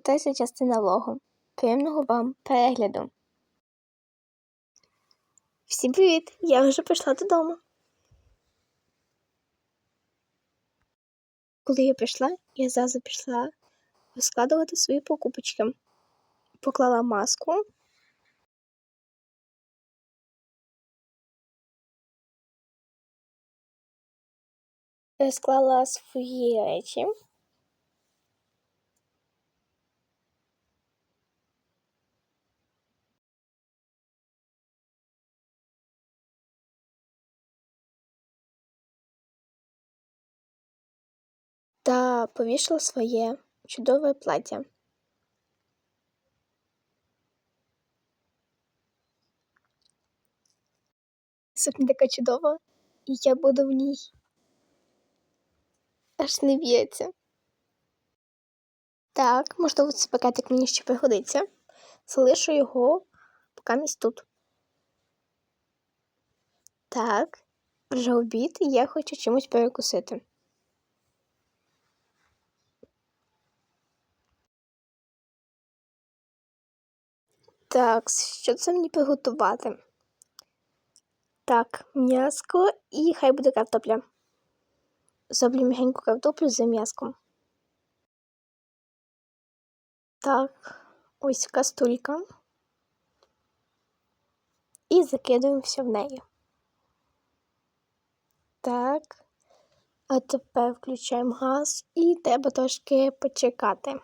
третя частина влогу. Приємного вам перегляду. Всім привіт! Я вже прийшла додому. Коли я прийшла, я зразу пішла розкладувати свої покупочки. Поклала маску. Розклала свої речі. Та повішала своє чудове плаття. Сукня така чудова, і я буду в ній. Аж не в'ється. Так, можливо, цей пакетик мені ще пригодиться. Залишу його поки місць тут. Так, вже обід, і я хочу чимось перекусити. Так, що це мені приготувати? Так, м'яско і хай буде картопля. Зроблю мігеньку картоплю з м'яском. Так, ось кастулька. І закидуємо все в неї. Так. А тепер включаємо газ і треба трошки почекати.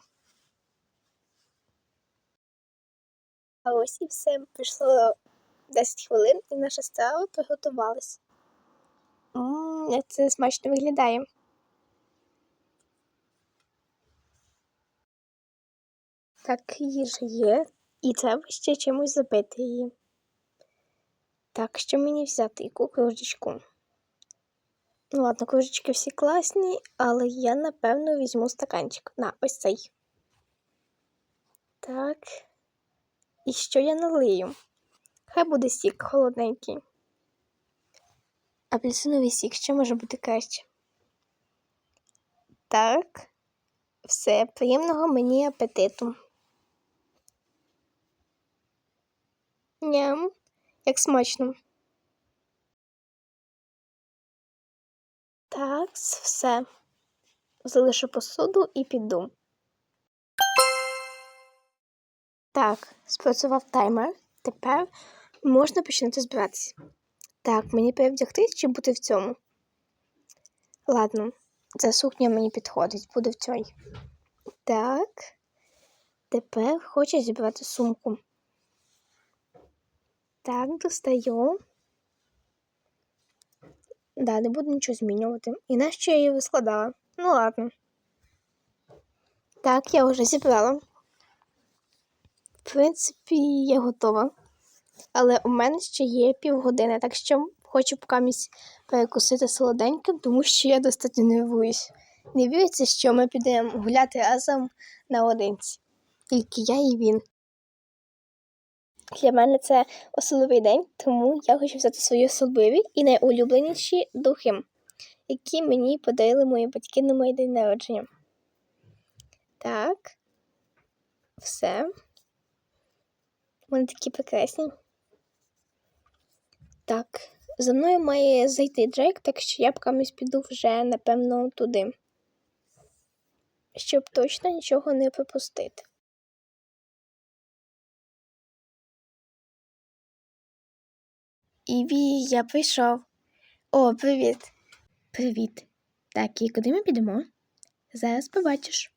А ось і все. Пройшло 10 хвилин і наша страва приготувалась. Це смачно виглядає. Так, їжа є, і треба ще чимось забити її. Так, що мені взяти? Яку кружечку? Ну ладно, кружечки всі класні, але я, напевно, візьму стаканчик. На, ось цей. Так. І що я налию? Хай буде сік холодненький. Апельсиновий сік що може бути краще. Так, все, приємного мені апетиту. Ням, як смачно. Так, все. Залишу посуду і піду. Так, спрацював таймер. Тепер можна починати збиратися. Так, мені перевдягтись чи бути в цьому? Ладно, ця сукня мені підходить, буде в цій. Так. Тепер хочу зібрати сумку. Так, достаю. Да, не буду нічого змінювати. І нащо я її розкладала? Ну ладно. Так, я вже зібрала. В принципі, я готова. Але у мене ще є півгодини, так що хочу покамість перекусити солоденьким, тому що я достатньо нервуюсь. Не віриться, що ми підемо гуляти разом наодинці. Тільки я і він. Для мене це особливий день, тому я хочу взяти свої особливі і найулюбленіші духи, які мені подарили мої батьки на мій день народження. Так, все. Вони такі прекрасні. Так, за мною має зайти Джек, так що я б камусь піду вже, напевно, туди. Щоб точно нічого не пропустити. Іві, я прийшов. О, привіт. Привіт. Так, і куди ми підемо? Зараз побачиш.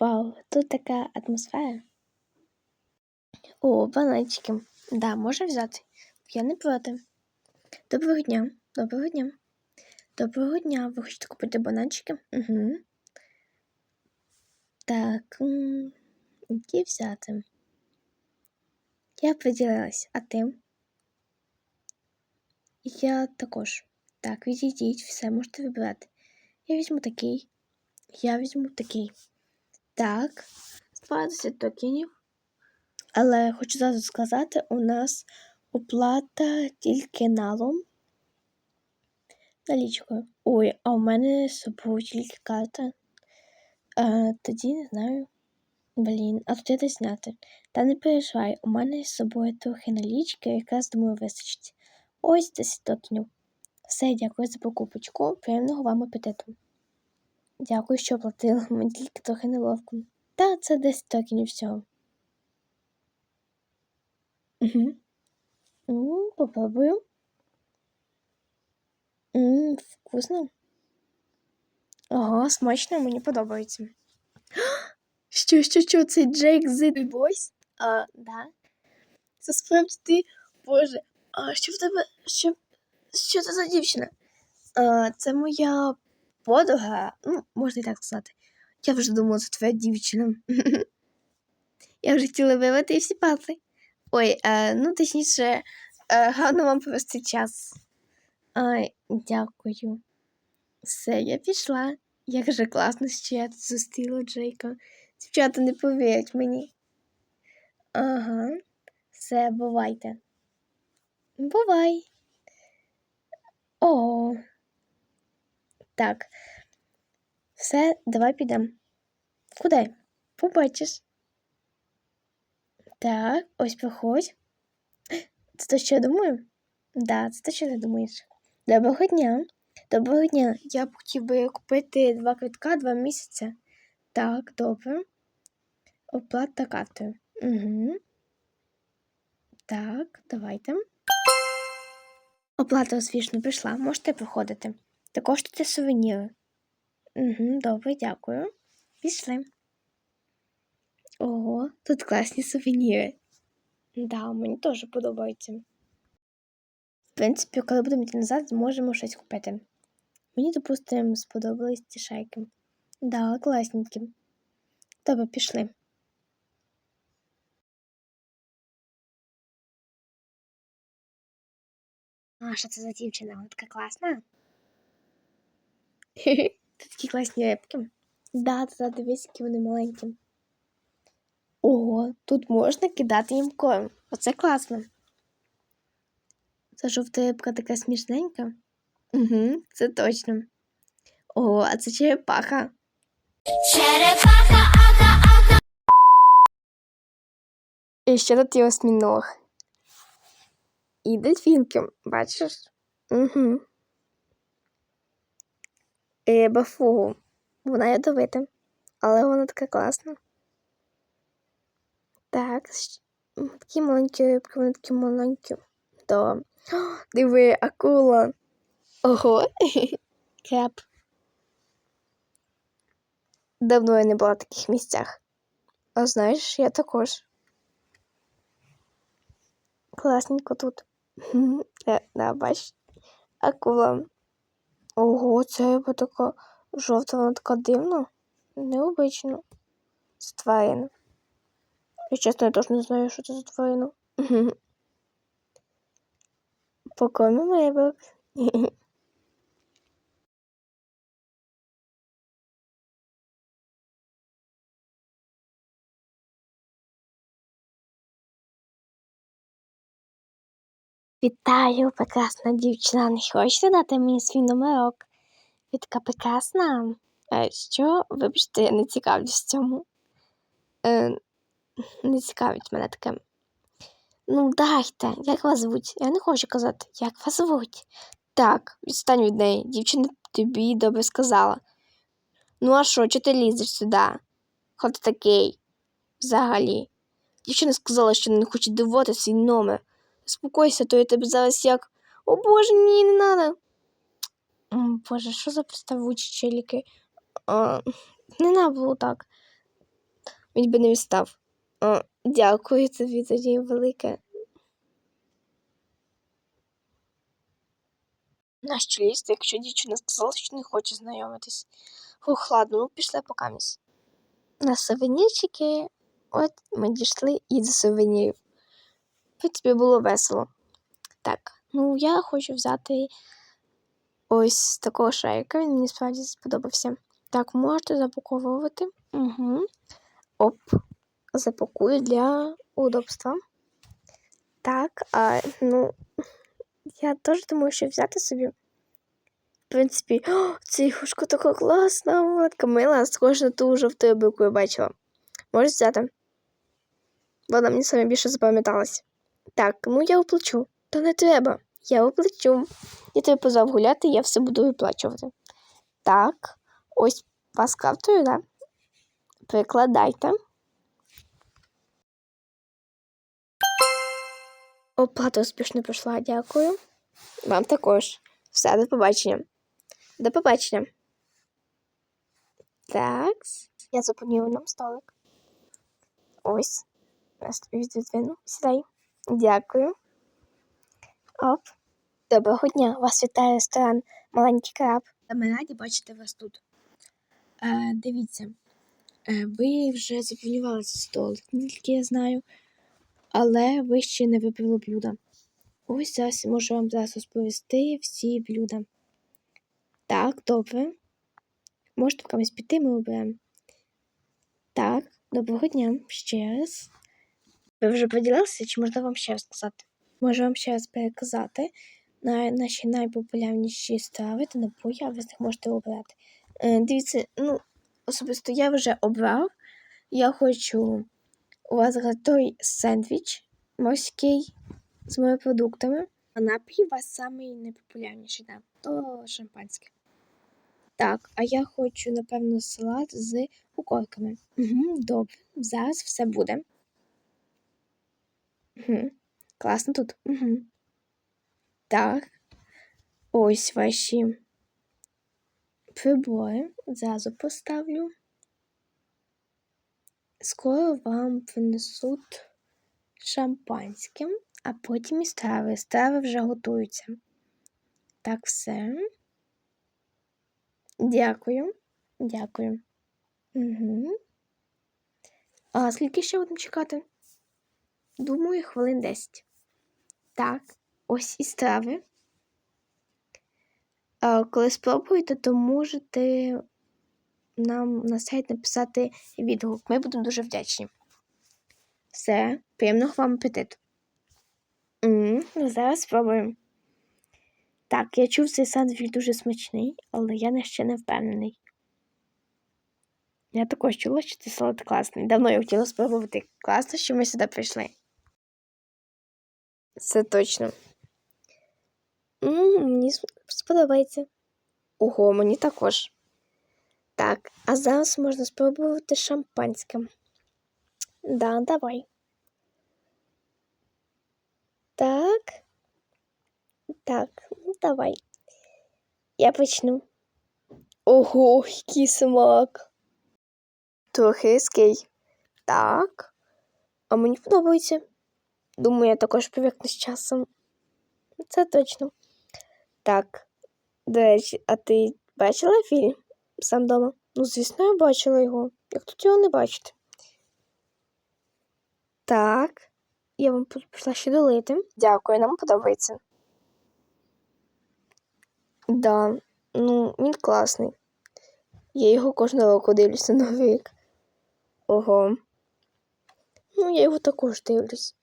Вау, тут така атмосфера. О, бананчики. Да, можна взяти. Я не проти. Доброго дня. Доброго дня. Доброго дня. Ви хочете купити бананчики? Угу. Так, які взяти? Я поділилась, а ти? Я також. Так, відійдіть, все можете вибирати. Я візьму такий. Я візьму такий. Так, 20 токенів. Але хочу зразу сказати, у нас оплата тільки налом. налічкою. Ой, а у мене з собою тільки карта. А, тоді не знаю. Блін, а тут я десь зняти. Та не переживай, у мене з собою трохи налічки, якраз думаю вистачить. Ось 10 токенів. Все, дякую за покупочку. Приємного вам апетиту. Дякую, що оплатили. Мені тільки трохи неловко. Та це 10 токенів всього. Угу. М, попробую. Ммм, вкусно. Ого, смачно, мені подобається. Що, що, що, це Джейк з Бойс? А, да. Це справді ти, Боже, а що в тебе, що, що це за дівчина? А, це моя подруга, ну, можна і так сказати. Я вже думала, це твоя дівчина. Я вже хотіла вивити і всі пали. Ой, е, ну точніше, е, гарно вам провести час. Ай, дякую. Все, я пішла. Як же класно, що я тут зустріла Джейка. Дівчата не повірять мені. Ага, все, бувайте. Бувай. О. Так. Все, давай підемо. Куди? Побачиш. Так, ось проходь. Це то, що я думаю? Да, це те, що ти думаєш. Доброго дня. Доброго дня. Я б хотів би купити два квитка два місяці. Так, добре. Оплата картою. Угу. Так, давайте. Оплата успішно прийшла. Можете проходити. Також тут є сувеніри. Угу, добре, дякую. Пішли. Ого, тут класні сувеніри. Да, мені теж подобається. В принципі, коли будемо йти назад, зможемо щось купити. Мені, допустимо, сподобались ці шайки. Да, класненькі. Добре, пішли. А, що це за дівчина? Вона така класна. Це такі класні рибки. Да, та дивись, які вони маленькі. Ого, тут можна кидати їм корм. Оце класно. Це жовта рибка така смішненька. Угу, це точно. О, а це черепаха. Черепаха, ака, ака. І ще тут є осьміног. І дельфінки, бачиш? Угу. Риба фугу. Вона ядовита, але вона така класна. Так, такі маленькі рибки, вони такі маленькі. То. О, диви, акула. Ого. Креп. Давно я не була в таких місцях. А знаєш, я також. Класненько тут. Е, Да, бач. Акула. Ого, це риба така жовта, вона така дивна. Необично. Це тварина. Я чесно, я теж не знаю, що це за тварина. Покормимо рибок. Вітаю, прекрасна дівчина. Не хочете дати мені свій номерок? Ви така прекрасна. Що? Вибачте, я не цікавлюсь цьому. Е, не цікавить мене таке. Ну, дайте, як вас звуть? Я не хочу казати, як вас звуть. Так, відстань від неї. Дівчина тобі добре сказала. Ну, а що, чого ти лізеш сюди? Хто такий? Взагалі. Дівчина сказала, що не хоче давати свій номер. Спокойся, то я тебе зараз як. О боже, ні, не. М, Боже, що за приставучі челіки? А, не треба було так. Він би не відстав. А, дякую тобі тоді велике. Нащо лізти, якщо дівчина сказала, що не хоче знайомитись? Фух, ладно, ну пішли покамість. На сувенірчики. От ми дійшли і до сувенірів. Принципі, було весело. Так, ну я хочу взяти ось такого шарика. Він мені справді сподобався. Так, можете запаковувати. Угу. Оп, запакую для удобства. Так, а, ну, я теж думаю, що взяти собі. В принципі, о, ця ігрушка така класна, вона така мила, схожа на ту жовту, яку я бачила. Можеш взяти? Вона мені саме більше запам'яталась. Так, ну я оплачу. Та не треба. Я оплачу. Я тебе позвав гуляти, я все буду виплачувати. Так, ось вас картою, да? Прикладайте. Оплата успішно пройшла, дякую. Вам також. Все, до побачення. До побачення. Так. Я зупиню нам столик. Ось. Відвину. Сідай. Дякую. Оп. Доброго дня. Вас вітає ресторан Маленький краб. Ми раді бачити вас тут. Е, дивіться, е, ви вже забронювали столик, тільки я знаю, але ви ще не вибрали блюда. Ось зараз можу вам зараз розповісти всі блюда. Так, добре. Можете в комусь піти, ми оберемо. Так, доброго дня. Ще раз. Ви вже поділилися, чи можна вам ще раз сказати? Можу вам ще раз переказати на наші найпопулярніші страви та напої, а ви з них можете обрати. Е, дивіться, ну, особисто я вже обрав. Я хочу у вас готовий сендвіч морський з морепродуктами. А напій у вас найпопулярніший, да, то шампанське. Так, а я хочу, напевно, салат з укорками. Угу, добре, зараз все буде. Угу. Класно тут. Угу. Так. Ось ваші прибори. Зразу поставлю. Скоро вам принесуть шампанське, а потім і страви. Страви вже готуються. Так, все. Дякую. Дякую. Угу. А скільки ще будемо чекати? Думаю, хвилин 10. Так, ось і страви. Коли спробуєте, то можете нам на сайт написати відгук. Ми будемо дуже вдячні. Все, приємного вам апетиту. м зараз спробуємо. Так, я чув цей сандвіч дуже смачний, але я ще не впевнений. Я також чула, що цей салат класний. Давно я хотіла спробувати. Класно, що ми сюди прийшли. Це точно. М, Мені сподобається. Ого, мені також. Так, а зараз можна спробувати шампанське. Да, давай. Так. Так, ну давай. Я почну. Ого, який смак. Трохи різкий. Так. А мені подобається. Думаю, я також привикну з часом. Це точно. Так. До речі, а ти бачила фільм сам дома? Ну, звісно, я бачила його. Як тут його не бачити? Так. Я вам пішла ще долити. Дякую, нам подобається. Да, ну, він класний. Я його кожного року дивлюся на новий рік. Ого. Ну, я його також дивлюсь.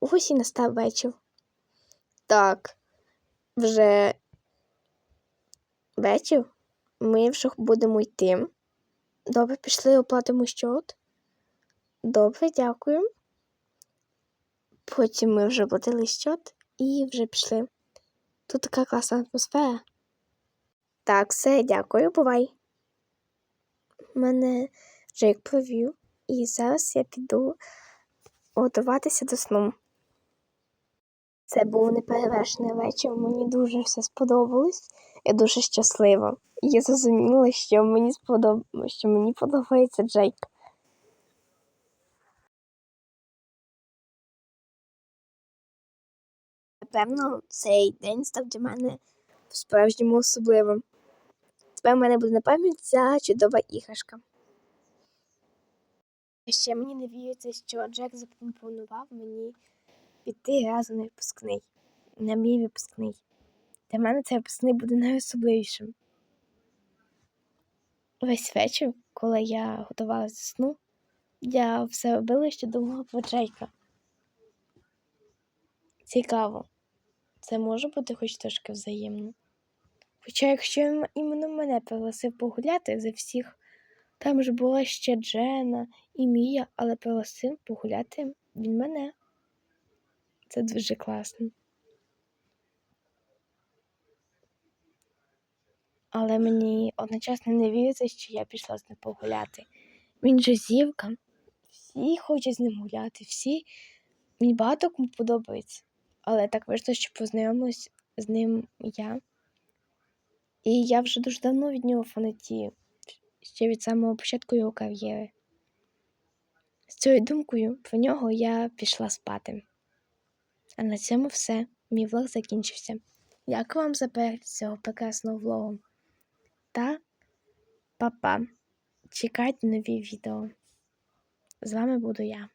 Ось і настав вечір. Так, вже вечір. Ми вже будемо йти. Добре, пішли, оплатимо счет. Добре, дякую. Потім ми вже платили счет і вже пішли. Тут така класна атмосфера. Так, все, дякую, бувай. Мене Джейк провів, і зараз я піду готуватися до сну. Це був неперевершений вечір. Мені дуже все сподобалось. Я дуже щаслива. Я зрозуміла, що мені сподоб... що мені подобається Джейк. Напевно, цей день став для мене справжньому особливим. Тепер в мене буде на пам'ять ця чудова іграшка. Ще мені не віриться, що Джек запропонував мені піти разом на випускний. На мій випускний. Для мене цей випускний буде найособливішим. Весь вечір, коли я готувалася до сну, я все робила, що думала про Джейка. Цікаво. це може бути хоч трошки взаємно. Хоча, якщо іменно мене пригласив погуляти за всіх, там ж була ще Джена і Мія, але пригласив погуляти він мене. Це дуже класно. Але мені одночасно не віриться, що я пішла з ним погуляти. Він же зівка. Всі хочуть з ним гуляти, всі. Мені багато кому подобається. Але так вийшло, що познайомилась з ним я. І я вже дуже давно від нього фанатію, ще від самого початку його кар'єри. З цією думкою про нього я пішла спати. А на цьому все. Мій влог закінчився. Дякую вам за цього прекрасного влогу. Та па-па. Чекайте нові відео. З вами буду я.